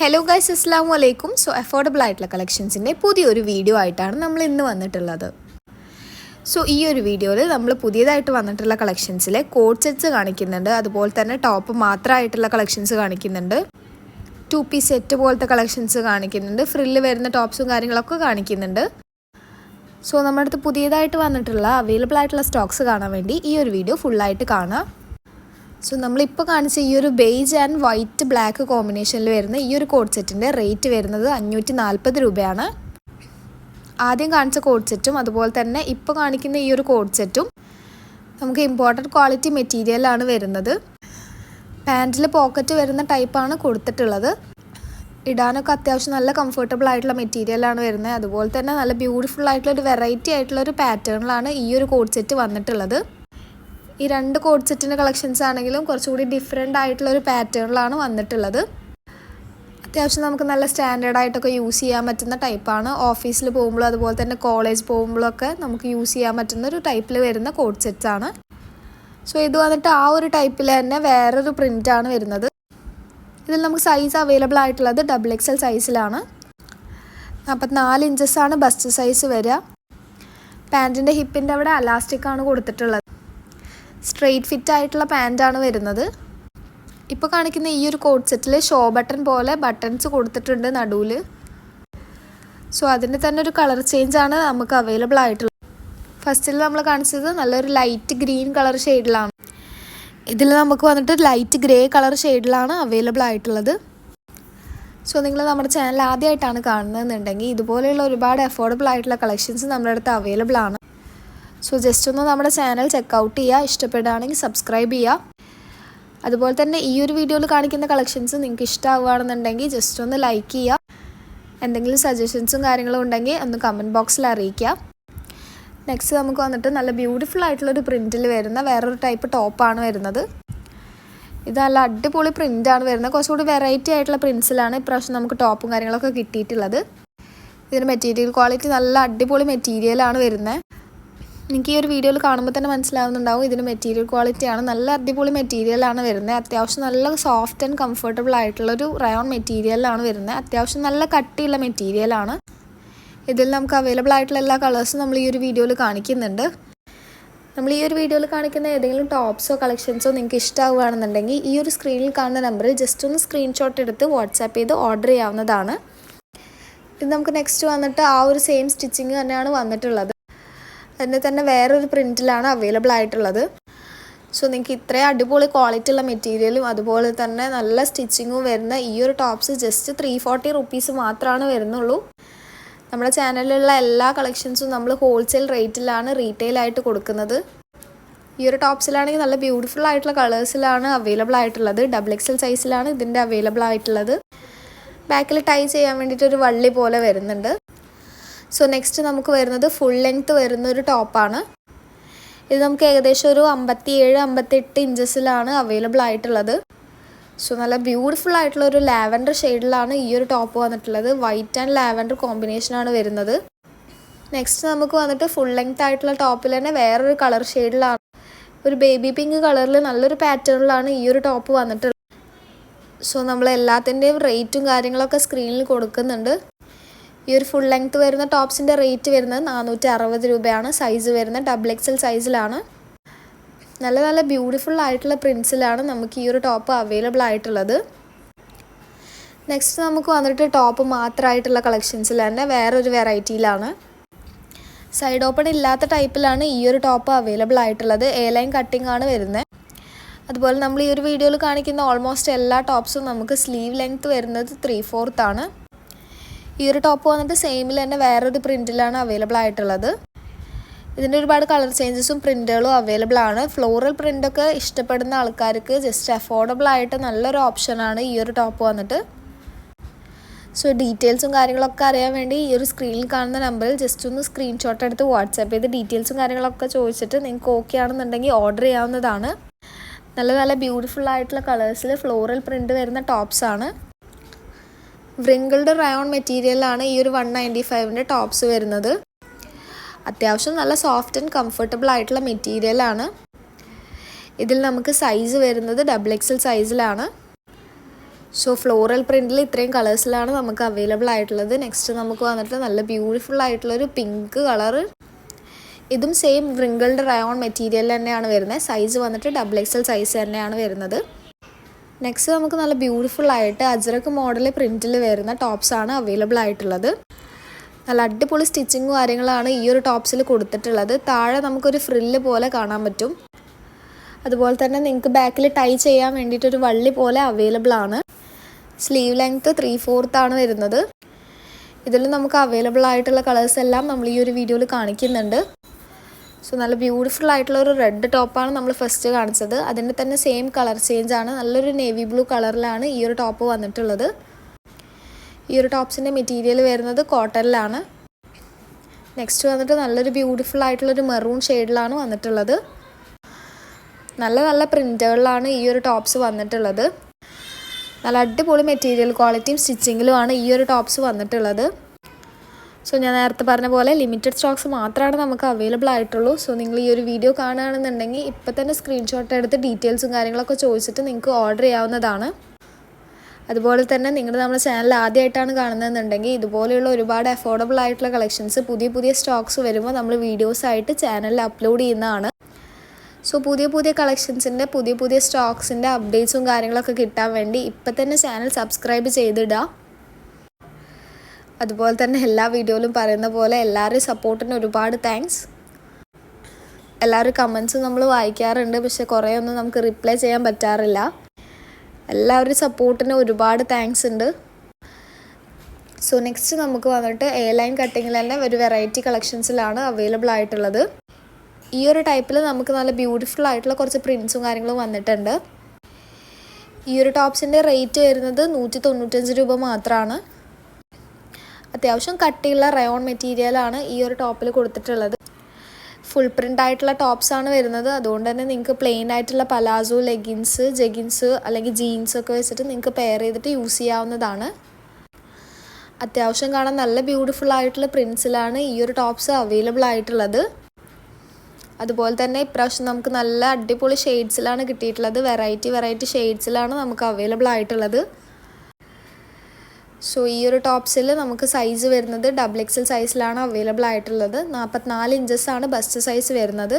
Hello guys അസ്സാം വലൈക്കും so affordable ആയിട്ടുള്ള കളക്ഷൻസിന്റെ പുതിയൊരു വീഡിയോ ആയിട്ടാണ് നമ്മൾ ഇന്ന് വന്നിട്ടുള്ളത്. സോ ഈ ഒരു വീഡിയോയിൽ നമ്മൾ പുതിയതായിട്ട് വന്നിട്ടുള്ള കളക്ഷൻസിലെ കോഡ് സെറ്റ്സ് കാണിക്കുന്നുണ്ട്. അതുപോലെ തന്നെ ടോപ്പ് മാത്രമായിട്ടുള്ള കളക്ഷൻസ് കാണിക്കുന്നുണ്ട്. ടു പീസ് സെറ്റ് പോലത്തെ കളക്ഷൻസ് കാണിക്കുന്നുണ്ട്. ഫ്രില്ല് വരുന്ന ടോപ്സും കാര്യങ്ങളൊക്കെ കാണിക്കുന്നുണ്ട്. സോ നമ്മുടെ അടുത്ത് പുതിയതായിട്ട് വന്നിട്ടുള്ള അവൈലബിൾ ആയിട്ടുള്ള സ്റ്റോക്സ് കാണാൻ വേണ്ടി ഈ ഒരു വീഡിയോ ഫുള്ളായിട്ട് കാണാം. സോ നമ്മളിപ്പോൾ കാണിച്ച ഈ ഒരു ബേജ് ആൻഡ് വൈറ്റ് ബ്ലാക്ക് കോമ്പിനേഷനിൽ വരുന്ന ഈ ഒരു കോഡ് സെറ്റിന്റെ റേറ്റ് വരുന്നത് അഞ്ഞൂറ്റി നാൽപ്പത് രൂപയാണ്. ആദ്യം കാണിച്ച കോഡ് സെറ്റും അതുപോലെ തന്നെ ഇപ്പോൾ കാണിക്കുന്ന ഈ ഒരു കോഡ് സെറ്റും നമുക്ക് ഇമ്പോർട്ടന്റ് ക്വാളിറ്റി മെറ്റീരിയലാണ് വരുന്നത്. പാന്റിൽ പോക്കറ്റ് വരുന്ന ടൈപ്പാണ് കൊടുത്തിട്ടുള്ളത്. ഇടാനൊക്കെ അത്യാവശ്യം നല്ല കംഫർട്ടബിൾ ആയിട്ടുള്ള മെറ്റീരിയലാണ് വരുന്നത്. അതുപോലെ തന്നെ നല്ല ബ്യൂട്ടിഫുൾ ആയിട്ടുള്ള ഒരു വെറൈറ്റി ആയിട്ടുള്ള ഒരു പാറ്റേണിലാണ് ഈ ഒരു കോഡ് സെറ്റ് വന്നിട്ടുള്ളത്. ഈ രണ്ട് കോഡ് സെറ്റിന്റെ കളക്ഷൻസ് ആണെങ്കിലും കുറച്ചുകൂടി ഡിഫറെന്റ് ആയിട്ടുള്ള ഒരു പാറ്റേണിലാണ് വന്നിട്ടുള്ളത്. അത്യാവശ്യം നമുക്ക് നല്ല സ്റ്റാൻഡേർഡ് ആയിട്ടൊക്കെ യൂസ് ചെയ്യാൻ പറ്റുന്ന ടൈപ്പാണ് ഓഫീസിൽ പോകുമ്പോഴും അതുപോലെ തന്നെ കോളേജ് പോകുമ്പോഴും ഒക്കെ നമുക്ക് യൂസ് ചെയ്യാൻ പറ്റുന്ന ഒരു ടൈപ്പിൽ വരുന്ന കോഡ് സെറ്റ്സ് ആണ്. സോ ഇത് വന്നിട്ട് ആ ഒരു ടൈപ്പിൽ തന്നെ വേറൊരു പ്രിന്റാണ് വരുന്നത്. ഇതിൽ നമുക്ക് സൈസ് അവൈലബിൾ ആയിട്ടുള്ളത് ഡബിൾ എക്സ് എൽ സൈസിലാണ് നാൽപ്പത്തിനാല് ആണ് ബസ്റ്റ് സൈസ് വരിക. പാന്റിന്റെ ഹിപ്പിന്റെ അവിടെ അലാസ്റ്റിക് ആണ് കൊടുത്തിട്ടുള്ളത്. സ്ട്രെയിറ്റ് ഫിറ്റ് ആയിട്ടുള്ള പാന്റാണ് വരുന്നത്. ഇപ്പോൾ കാണിക്കുന്ന ഈ ഒരു കോഡ് സെറ്റിൽ ഷോ ബട്ടൺ പോലെ ബട്ടൺസ് കൊടുത്തിട്ടുണ്ട് നടുവിൽ സോ അതിന്റെ തന്നെ ഒരു കളർ ചേഞ്ച് ആണ് നമുക്ക് അവൈലബിൾ ആയിട്ടുള്ളത്. ഫസ്റ്റിൽ നമ്മൾ കാണിച്ചത് നല്ലൊരു ലൈറ്റ് ഗ്രീൻ കളർ ഷെയ്ഡിലാണ് ഇതിൽ നമുക്ക് വന്നിട്ട് ലൈറ്റ് ഗ്രേ കളർ ഷെയ്ഡിലാണ് അവൈലബിൾ ആയിട്ടുള്ളത്. സോ നിങ്ങൾ നമ്മുടെ ചാനൽ ആദ്യമായിട്ടാണ് കാണുന്നതെന്നുണ്ടെങ്കിൽ ഇതുപോലെയുള്ള ഒരുപാട് അഫോർഡബിൾ ആയിട്ടുള്ള കളക്ഷൻസ് നമ്മുടെ അടുത്ത് അവൈലബിൾ ആണ്. സോ ജസ്റ്റ് ഒന്ന് നമ്മുടെ ചാനൽ ചെക്കൗട്ട് ചെയ്യുക ഇഷ്ടപ്പെടുകയാണെങ്കിൽ സബ്സ്ക്രൈബ് ചെയ്യുക അതുപോലെ തന്നെ ഈ ഒരു വീഡിയോയിൽ കാണിക്കുന്ന കളക്ഷൻസ് നിങ്ങൾക്ക് ഇഷ്ടമാവുകയാണെന്നുണ്ടെങ്കിൽ ജസ്റ്റ് ഒന്ന് ലൈക്ക് ചെയ്യുക എന്തെങ്കിലും സജഷൻസും കാര്യങ്ങളും ഉണ്ടെങ്കിൽ ഒന്ന് കമന്റ് ബോക്സിൽ അറിയിക്കുക നെക്സ്റ്റ് നമുക്ക് വന്നിട്ട് നല്ല ബ്യൂട്ടിഫുൾ ആയിട്ടുള്ളൊരു പ്രിന്റിൽ വരുന്ന വേറൊരു ടൈപ്പ് ടോപ്പാണ് വരുന്നത്. ഇത് നല്ല അടിപൊളി പ്രിന്റാണ് വരുന്നത്. കുറച്ചുകൂടി വെറൈറ്റി ആയിട്ടുള്ള പ്രിൻസിലാണ് ഇപ്രാവശ്യം നമുക്ക് ടോപ്പും കാര്യങ്ങളൊക്കെ കിട്ടിയിട്ടുള്ളത്. ഇതിന് മെറ്റീരിയൽ ക്വാളിറ്റി നല്ല അടിപൊളി മെറ്റീരിയലാണ് വരുന്നത്. എനിക്ക് ഈ ഒരു വീഡിയോയിൽ കാണുമ്പോൾ തന്നെ മനസ്സിലാവുന്നുണ്ടാവും. ഇതിന് മെറ്റീരിയൽ ക്വാളിറ്റിയാണ് നല്ല അടിപൊളി മെറ്റീരിയലാണ് വരുന്നത്. അത്യാവശ്യം നല്ല സോഫ്റ്റ് ആൻഡ് കംഫർട്ടബിൾ ആയിട്ടുള്ളൊരു റയോൺ മെറ്റീരിയലാണ് വരുന്നത്. അത്യാവശ്യം നല്ല കട്ടിയുള്ള മെറ്റീരിയലാണ് ഇതിൽ നമുക്ക് അവൈലബിൾ ആയിട്ടുള്ള എല്ലാ കളേഴ്സും നമ്മൾ ഈ ഒരു വീഡിയോയിൽ കാണിക്കുന്നുണ്ട്. നമ്മൾ ഈ ഒരു വീഡിയോയിൽ കാണിക്കുന്ന ഏതെങ്കിലും ടോപ്സോ കളക്ഷൻസോ നിങ്ങൾക്ക് ഇഷ്ടമാവുകയാണെന്നുണ്ടെങ്കിൽ ഈ ഒരു സ്ക്രീനിൽ കാണുന്ന നമ്പറിൽ ജസ്റ്റ് ഒന്ന് സ്ക്രീൻഷോട്ട് എടുത്ത് വാട്സാപ്പ് ചെയ്ത് ഓർഡർ ചെയ്യാവുന്നതാണ്. ഇത് നമുക്ക് നെക്സ്റ്റ് വന്നിട്ട് ആ ഒരു സെയിം സ്റ്റിച്ചിങ് തന്നെയാണ് വന്നിട്ടുള്ളത്. അതിന്റെ തന്നെ വേറൊരു പ്രിന്റിലാണ് അവൈലബിൾ ആയിട്ടുള്ളത്. സോ നിങ്ങൾക്ക് ഇത്രയും അടിപൊളി ക്വാളിറ്റി ഉള്ള മെറ്റീരിയലും അതുപോലെ തന്നെ നല്ല സ്റ്റിച്ചിങ്ങും വരുന്ന ഈ ഒരു tops just three forty rupees മാത്രമാണ് വരുന്നുള്ളൂ. നമ്മുടെ ചാനലിലുള്ള എല്ലാ കളക്ഷൻസും നമ്മൾ ഹോൾസെയിൽ റേറ്റിലാണ് റീറ്റെയിൽ ആയിട്ട് കൊടുക്കുന്നത്. ഈ ഒരു ടോപ്സിലാണെങ്കിൽ നല്ല ബ്യൂട്ടിഫുൾ ആയിട്ടുള്ള കളേഴ്സിലാണ് അവൈലബിൾ ആയിട്ടുള്ളത്. ഡബിൾ എക്സൽ സൈസിലാണ് ഇതിന്റെ അവൈലബിൾ ആയിട്ടുള്ളത്. ബാക്കിൽ ടൈ ചെയ്യാൻ വേണ്ടിയിട്ട് ഒരു വള്ളി പോലെ വരുന്നുണ്ട്. സോ നെക്സ്റ്റ് നമുക്ക് വരുന്നത് ഫുൾ ലെങ്ത്ത് വരുന്ന ഒരു ടോപ്പാണ് ഇത് നമുക്ക് ഏകദേശം ഒരു അമ്പത്തി ഏഴ് അമ്പത്തെട്ട് ഇഞ്ചസിലാണ് അവൈലബിൾ ആയിട്ടുള്ളത്. സോ നല്ല ബ്യൂട്ടിഫുൾ ആയിട്ടുള്ള ഒരു ലാവൻഡർ ഷെയ്ഡിലാണ് ഈ ഒരു ടോപ്പ് വന്നിട്ടുള്ളത്. വൈറ്റ് ആൻഡ് ലാവൻഡർ കോമ്പിനേഷനാണ് വരുന്നത്. നെക്സ്റ്റ് നമുക്ക് വന്നിട്ട് ഫുൾ ലെങ്ത് ആയിട്ടുള്ള ടോപ്പിൽ തന്നെ വേറൊരു കളർ ഷെയ്ഡിലാണ് ഒരു ബേബി പിങ്ക് കളറിൽ നല്ലൊരു പാറ്റേണിലാണ് ഈ ഒരു ടോപ്പ് വന്നിട്ടുള്ളത്. സോ നമ്മൾ എല്ലാത്തിന്റെയും റേറ്റും കാര്യങ്ങളൊക്കെ സ്ക്രീനിൽ കൊടുക്കുന്നുണ്ട്. ഈ ഒരു ഫുൾ ലെങ്ത് വരുന്ന ടോപ്സിന്റെ റേറ്റ് വരുന്നത് നാനൂറ്റി അറുപത് രൂപയാണ്. സൈസ് വരുന്നത് ഡബിൾ എക്സൽ സൈസിലാണ് നല്ല നല്ല ബ്യൂട്ടിഫുൾ ആയിട്ടുള്ള പ്രിൻസിലാണ് നമുക്ക് ഈ ഒരു ടോപ്പ് അവൈലബിൾ ആയിട്ടുള്ളത്. നെക്സ്റ്റ് നമുക്ക് വന്നിട്ട് ടോപ്പ് മാത്രമായിട്ടുള്ള കളക്ഷൻസിൽ തന്നെ വേറൊരു വെറൈറ്റിയിലാണ് സൈഡ് ഓപ്പൺ ഇല്ലാത്ത ടൈപ്പിലാണ് ഈ ഒരു ടോപ്പ് അവൈലബിൾ ആയിട്ടുള്ളത്. എ ലൈൻ കട്ടിംഗ് ആണ് വരുന്നത്. അതുപോലെ നമ്മൾ ഈ ഒരു വീഡിയോയിൽ കാണിക്കുന്ന ഓൾമോസ്റ്റ് എല്ലാ ടോപ്സും നമുക്ക് സ്ലീവ് ലെങ്ത് വരുന്നത് ത്രീ ഫോർത്താണ് ഈ ഒരു ടോപ്പ് വന്നിട്ട് സെയിമിൽ തന്നെ വേറൊരു പ്രിന്റിലാണ് അവൈലബിൾ ആയിട്ടുള്ളത്. ഇതിന്റെ ഒരുപാട് കളർ ചേഞ്ചസും പ്രിന്റുകളും അവൈലബിൾ ആണ്. ഫ്ലോറൽ പ്രിന്റൊക്കെ ഇഷ്ടപ്പെടുന്ന ആൾക്കാർക്ക് ജസ്റ്റ് അഫോർഡബിൾ ആയിട്ട് നല്ലൊരു ഓപ്ഷനാണ് ഈ ഒരു ടോപ്പ് വന്നിട്ട്. സോ ഡീറ്റെയിൽസും കാര്യങ്ങളൊക്കെ അറിയാൻ വേണ്ടി ഈ ഒരു സ്ക്രീനിൽ കാണുന്ന നമ്പറിൽ ജസ്റ്റ് ഒന്ന് സ്ക്രീൻഷോട്ട് എടുത്ത് വാട്സാപ്പ് ചെയ്ത് ഡീറ്റെയിൽസും കാര്യങ്ങളൊക്കെ ചോദിച്ചിട്ട് നിങ്ങൾക്ക് ഓക്കെ ആണെന്നുണ്ടെങ്കിൽ ഓർഡർ ചെയ്യാവുന്നതാണ്. നല്ല നല്ല ബ്യൂട്ടിഫുൾ ആയിട്ടുള്ള കളേഴ്സിൽ ഫ്ലോറൽ പ്രിന്റ് വരുന്ന ടോപ്സാണ് വ്രിങ്കിൾഡ് റയോൺ മെറ്റീരിയലാണ് ഈ ഒരു വൺ നയന്റി ഫൈവിന്റെ ടോപ്സ് വരുന്നത്. അത്യാവശ്യം നല്ല സോഫ്റ്റ് ആൻഡ് കംഫർട്ടബിൾ ആയിട്ടുള്ള മെറ്റീരിയലാണ് ഇതിൽ നമുക്ക് സൈസ് വരുന്നത് ഡബിൾ എക്സൽ സൈസിലാണ് സോ ഫ്ലോറൽ പ്രിന്റിൽ ഇത്രയും കളേഴ്സിലാണ് നമുക്ക് അവൈലബിൾ ആയിട്ടുള്ളത്. നെക്സ്റ്റ് നമുക്ക് വന്നിട്ട് നല്ല ബ്യൂട്ടിഫുൾ ആയിട്ടുള്ളൊരു പിങ്ക് കളറ് ഇതും സെയിം വ്രിങ്കിൾഡ് റയോൺ മെറ്റീരിയൽ തന്നെയാണ് വരുന്നത്. സൈസ് വന്നിട്ട് ഡബിൾ എക്സൽ സൈസ് തന്നെയാണ് വരുന്നത്. നെക്സ്റ്റ് നമുക്ക് നല്ല ബ്യൂട്ടിഫുൾ ആയിട്ട് അജ്രക്ക് മോഡൽ പ്രിന്റിൽ വരുന്ന ടോപ്സാണ് അവൈലബിൾ ആയിട്ടുള്ളത്. നല്ല അടിപൊളി സ്റ്റിച്ചിങ്ങും കാര്യങ്ങളാണ് ഈ ഒരു ടോപ്സിൽ കൊടുത്തിട്ടുള്ളത്. താഴെ നമുക്കൊരു ഫ്രില്ല് പോലെ കാണാൻ പറ്റും. അതുപോലെ തന്നെ നിങ്ങൾക്ക് ബാക്കിൽ ടൈ ചെയ്യാൻ വേണ്ടിയിട്ടൊരു വള്ളി പോലെ അവൈലബിൾ ആണ്. സ്ലീവ് ലെങ്ത്ത് ത്രീ ആണ് വരുന്നത്. ഇതിൽ നമുക്ക് അവൈലബിൾ ആയിട്ടുള്ള കളേഴ്സ് എല്ലാം നമ്മൾ ഈ ഒരു വീഡിയോയിൽ കാണിക്കുന്നുണ്ട്. സോ നല്ല ബ്യൂട്ടിഫുൾ ആയിട്ടുള്ള ഒരു റെഡ് ടോപ്പാണ് നമ്മൾ ഫസ്റ്റ് കാണിച്ചത്. അതിന്റെ തന്നെ സെയിം കളർ ചേഞ്ച് ആണ്. നല്ലൊരു നേവി ബ്ലൂ കളറിലാണ് ഈ ഒരു ടോപ്പ് വന്നിട്ടുള്ളത്. ഈ ഒരു ടോപ്സിന്റെ മെറ്റീരിയൽ വരുന്നത് കോട്ടണിലാണ് നെക്സ്റ്റ് വന്നിട്ട് നല്ലൊരു ബ്യൂട്ടിഫുൾ ആയിട്ടുള്ളൊരു മെറൂൺ ഷെയ്ഡിലാണ് വന്നിട്ടുള്ളത്. നല്ല നല്ല പ്രിന്റുകളിലാണ് ഈ ഒരു ടോപ്സ് വന്നിട്ടുള്ളത്. നല്ല അടിപൊളി മെറ്റീരിയൽ ക്വാളിറ്റിയും സ്റ്റിച്ചിങ്ങിലുമാണ് ഈ ഒരു ടോപ്സ് വന്നിട്ടുള്ളത്. സോ ഞാൻ നേരത്തെ പറഞ്ഞ പോലെ ലിമിറ്റഡ് സ്റ്റോക്സ് മാത്രമാണ് നമുക്ക് അവൈലബിൾ ആയിട്ടുള്ളൂ. സോ നിങ്ങൾ ഈ ഒരു വീഡിയോ കാണുകയാണെന്നുണ്ടെങ്കിൽ ഇപ്പം തന്നെ സ്ക്രീൻഷോട്ട് എടുത്ത് ഡീറ്റെയിൽസും കാര്യങ്ങളൊക്കെ ചോദിച്ചിട്ട് നിങ്ങൾക്ക് ഓർഡർ ചെയ്യാവുന്നതാണ്. അതുപോലെ തന്നെ നിങ്ങൾ നമ്മുടെ ചാനൽ ആദ്യമായിട്ടാണ് കാണുന്നതെന്നുണ്ടെങ്കിൽ ഇതുപോലെയുള്ള ഒരുപാട് അഫോർഡബിൾ ആയിട്ടുള്ള കളക്ഷൻസ് പുതിയ പുതിയ സ്റ്റോക്സ് വരുമ്പോൾ നമ്മൾ വീഡിയോസ് ആയിട്ട് ചാനലിൽ അപ്ലോഡ് ചെയ്യുന്നതാണ്. സോ പുതിയ പുതിയ കളക്ഷൻസിന്റെ പുതിയ പുതിയ സ്റ്റോക്സിന്റെ അപ്ഡേറ്റ്സും കാര്യങ്ങളൊക്കെ കിട്ടാൻ വേണ്ടി ഇപ്പം തന്നെ ചാനൽ സബ്സ്ക്രൈബ് ചെയ്തിടുക. അതുപോലെ തന്നെ എല്ലാ വീഡിയോയിലും പറയുന്ന പോലെ എല്ലാവരുടെയും സപ്പോർട്ടിന് ഒരുപാട് താങ്ക്സ് എല്ലാവരും കമൻസ് നമ്മൾ വായിക്കാറുണ്ട് പക്ഷെ കുറേ ഒന്നും നമുക്ക് റിപ്ലൈ ചെയ്യാൻ പറ്റാറില്ല. എല്ലാവരുടെയും സപ്പോർട്ടിന് ഒരുപാട് താങ്ക്സ് ഉണ്ട്. സോ നെക്സ്റ്റ് നമുക്ക് വന്നിട്ട് എ ലൈൻ കട്ടിങ്ങിൽ തന്നെ ഒരു വെറൈറ്റി കളക്ഷൻസിലാണ് അവൈലബിൾ ആയിട്ടുള്ളത്. ഈ ഒരു ടൈപ്പിൽ നമുക്ക് നല്ല ബ്യൂട്ടിഫുൾ ആയിട്ടുള്ള കുറച്ച് പ്രിൻസും കാര്യങ്ങളും വന്നിട്ടുണ്ട്. ഈ ഒരു ടോപ്സിന്റെ റേറ്റ് വരുന്നത് നൂറ്റി തൊണ്ണൂറ്റഞ്ച് രൂപ മാത്രമാണ് അത്യാവശ്യം കട്ടിയുള്ള റയോൺ മെറ്റീരിയലാണ് ഈ ഒരു ടോപ്പിൽ കൊടുത്തിട്ടുള്ളത്. ഫുൾ പ്രിന്റ് ആയിട്ടുള്ള ടോപ്സ് ആണ് വരുന്നത്. അതുകൊണ്ട് തന്നെ നിങ്ങൾക്ക് പ്ലെയിൻ ആയിട്ടുള്ള പലാസോ ലെഗിൻസ് ജെഗിൻസ് അല്ലെങ്കിൽ ജീൻസ് ഒക്കെ വെച്ചിട്ട് നിങ്ങൾക്ക് പെയർ ചെയ്തിട്ട് യൂസ് ചെയ്യാവുന്നതാണ്. അത്യാവശ്യം കാണാൻ നല്ല ബ്യൂട്ടിഫുൾ ആയിട്ടുള്ള പ്രിൻസിലാണ് ഈ ഒരു ടോപ്സ് അവൈലബിൾ ആയിട്ടുള്ളത്. അതുപോലെ തന്നെ ഇപ്രാവശ്യം നമുക്ക് നല്ല അടിപൊളി ഷെയ്ഡ്സിലാണ് കിട്ടിയിട്ടുള്ളത്. വെറൈറ്റി വെറൈറ്റി ഷെയ്ഡ്സിലാണ് നമുക്ക് അവൈലബിൾ ആയിട്ടുള്ളത്. സോ ഈ ഒരു ടോപ്സിൽ നമുക്ക് സൈസ് വരുന്നത് ഡബിൾ എക്സൽ സൈസിലാണ് അവൈലബിൾ ആയിട്ടുള്ളത്. നാൽപ്പത്തിനാല് ആണ് ബസ്റ്റ് സൈസ് വരുന്നത്.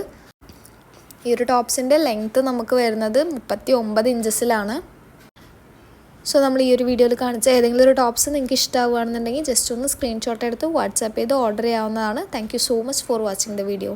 ഈ ഒരു ടോപ്സിന്റെ ലെങ്ത്ത് നമുക്ക് വരുന്നത് മുപ്പത്തി ഒമ്പത് ഇഞ്ചസിലാണ് സോ നമ്മൾ ഈ ഒരു വീഡിയോയിൽ കാണിച്ച ഏതെങ്കിലും ഒരു ടോപ്സ് നിങ്ങൾക്ക് ഇഷ്ടമാവുകയാണെന്നുണ്ടെങ്കിൽ ജസ്റ്റ് ഒന്ന് സ്ക്രീൻഷോട്ട് എടുത്ത് വാട്സാപ്പ് ചെയ്ത് ഓർഡർ ചെയ്യാവുന്നതാണ്. Thank so much for watching the video